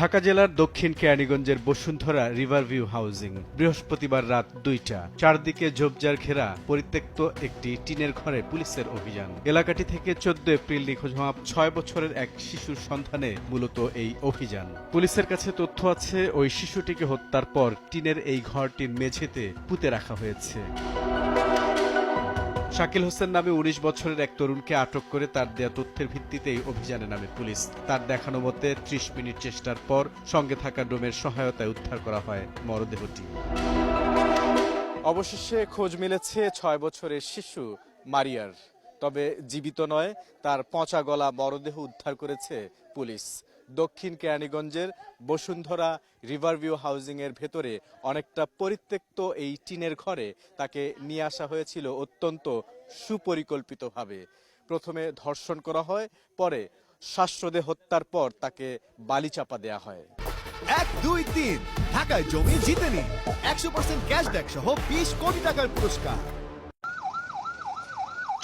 ঢাকা জেলার দক্ষিণ কেরানীগঞ্জের বসুন্ধরা রিভারভিউ হাউজিং। বৃহস্পতিবার রাত দুইটা। চারদিকে ঝোপঝাড় ঘেরা, পরিত্যক্ত একটি টিনের ঘরে পুলিশের অভিযান। এলাকাটি থেকে চোদ্দ এপ্রিল নিখোঁজ হওয়া ছয় বছরের এক শিশুর সন্ধানে মূলত এই অভিযান। পুলিশের কাছে তথ্য আছে, ওই শিশুটিকে হত্যার পর টিনের এই ঘরটির মেঝেতে পুঁতে রাখা হয়েছে। শাকিল হোসেন নামে উনিশ বছরের এক তরুণকে আটক করে তার দেয়া তথ্যের ভিত্তিতেই অভিযানে নামে পুলিশ। তার দেখানো মতে, ত্রিশ মিনিট চেষ্টার পর সঙ্গে থাকা ডোমের সহায়তায় উদ্ধার করা হয় মরদেহটি। অবশেষে খোঁজ মিলেছে ছয় বছরের শিশু মারিয়ার। তবে জীবিত নয়, তার পচা গলা মরদেহ উদ্ধার করেছে পুলিশ। দক্ষিণ কেরানীগঞ্জের বসুন্ধরা রিভারভিউ হাউজিং এর ভেতরে অনেকটা পরিত্যক্ত এই টিনের ঘরে তাকে নিয়ে আসা হয়েছিল অত্যন্ত সুপরিকল্পিতভাবে। প্রথমে ধর্ষণ করা হয়, পরে শ্বাসরোধে হত্যার পর তাকে বালি চাপা দেয়া হয়। এক, দুই, তিন। ঢাকায় জমি জিতে নিন। একশো পার্সেন্ট ক্যাশব্যাক সহ বিশ কোটি টাকার পুরস্কার।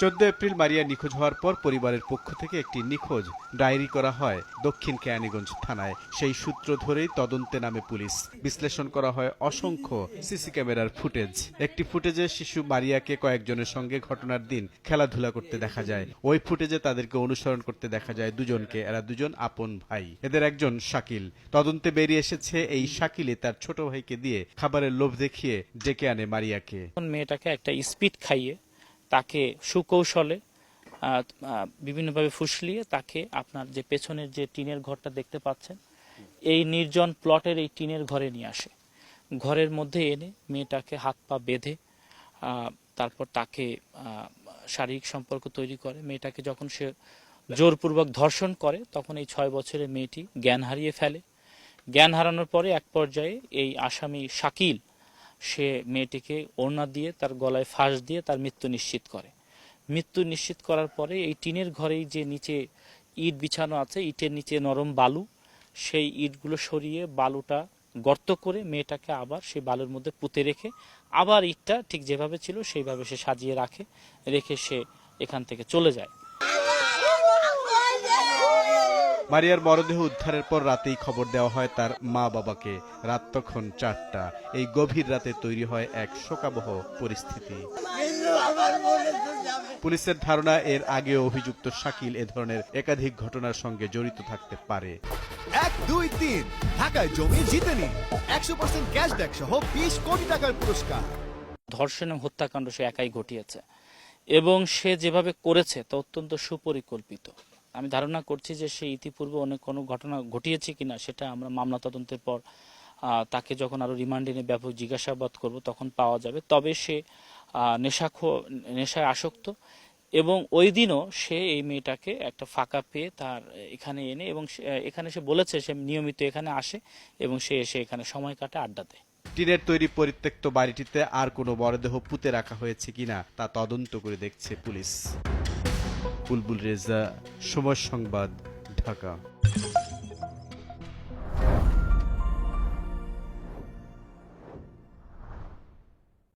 চোদ্দ এপ্রিল মারিয়া নিখোঁজ হওয়ার পর পরিবারের পক্ষ থেকে একটি নিখোঁজ ডায়েরি করা হয় দক্ষিণ কেয়ানীগঞ্জ থানায়। সেই সূত্র ধরেই তদন্তে নামে পুলিশ। বিশ্লেষণ করা হয় অসংখ্য সিসি ক্যামেরার ফুটেজ। একটি ফুটেজে শিশু মারিয়াকে কয়েকজনের সঙ্গে ঘটনার দিন খেলাধুলা করতে দেখা যায়। ওই ফুটেজে তাদেরকে অনুসরণ করতে দেখা যায় দুজনকে। এরা দুজন আপন ভাই। এদের একজন শাকিল। তদন্তে বেরিয়ে এসেছে এই শাকিলে তার ছোট ভাইকে দিয়ে খাবারের লোভ দেখিয়ে ডেকে আনে মারিয়াকে। মেয়েটাকে একটা স্পিড খাইয়ে তাকে সুকৌশলে বিভিন্নভাবে ফুসলিয়ে তাকে আপনার যে পেছনের যে টিনের ঘরটা দেখতে পাচ্ছেন, এই নির্জন প্লটের এই টিনের ঘরে নিয়ে আসে। ঘরের মধ্যে এনে মেয়েটাকে হাত পা বেঁধে তারপর তাকে শারীরিক সম্পর্ক তৈরি করে। মেয়েটাকে যখন সে জোরপূর্বক ধর্ষণ করে, তখন এই ছয় বছরের মেয়েটি জ্ঞান হারিয়ে ফেলে। জ্ঞান হারানোর পরে এক পর্যায়ে এই আসামি শাকিল সে মেয়েটিকে ওড়না দিয়ে তার গলায় ফাঁস দিয়ে তার মৃত্যু নিশ্চিত করে। মৃত্যু নিশ্চিত করার পরে এই টিনের ঘরেই যে নিচে ইট বিছানো আছে, ইটের নিচে নরম বালু, সেই ইটগুলো সরিয়ে বালুটা গর্ত করে মেয়েটাকে আবার সেই বালুর মধ্যে পুঁতে রেখে আবার ইটটা ঠিক যেভাবে ছিল সেইভাবে সে সাজিয়ে রাখে, রেখে সে এখান থেকে চলে যায়। মারিয়ার মরদেহ উদ্ধারের পর রাতেই খবর দেওয়া হয় তার মা বাবাকে। রাত তখন চারটা। এই গভীর রাতে তৈরি হয় এক শোকাবহ পরিস্থিতি। পুলিশের ধারণা এর আগে অভিযুক্ত শাকিল এ ধরনের একাধিক ঘটনার সঙ্গে জড়িত থাকতে পারে। এক দুই তিন। ঢাকায় জমি জিতে নিন। একশো পার্সেন্ট ক্যাশব্যাক সহ বিশ কোটি টাকার পুরস্কার। ধর্ষণ এবং হত্যাকাণ্ড সে একাই ঘটিয়েছে। এবং সে যেভাবে করেছে তা অত্যন্ত সুপরিকল্পিত। আমি ধারণা করছি যে সে ইতিপূর্বে অনেক কোনো ঘটনা ঘটিয়েছে কিনা, সেটা আমরা মামলা তদন্তের পর তাকে যখন আরও রিমান্ডে নিয়ে ব্যাপক জিজ্ঞাসাবাদ করব তখন পাওয়া যাবে। তবে সে নেশাখো, নেশায় আসক্ত এবং ওই দিনও সে এই মেয়েটাকে একটা ফাঁকা পেয়ে তার এখানে এনে এবং এখানে সে বলেছে সে নিয়মিত এখানে আসে এবং সে এসে এখানে সময় কাটে আড্ডা দেয়। টিনের তৈরি পরিত্যক্ত বাড়িটিতে আর কোনো মরদেহ পুঁতে রাখা হয়েছে কিনা তা তদন্ত করে দেখছে পুলিশ। বুলবুল রেজা সময় সংবাদ ঢাকা।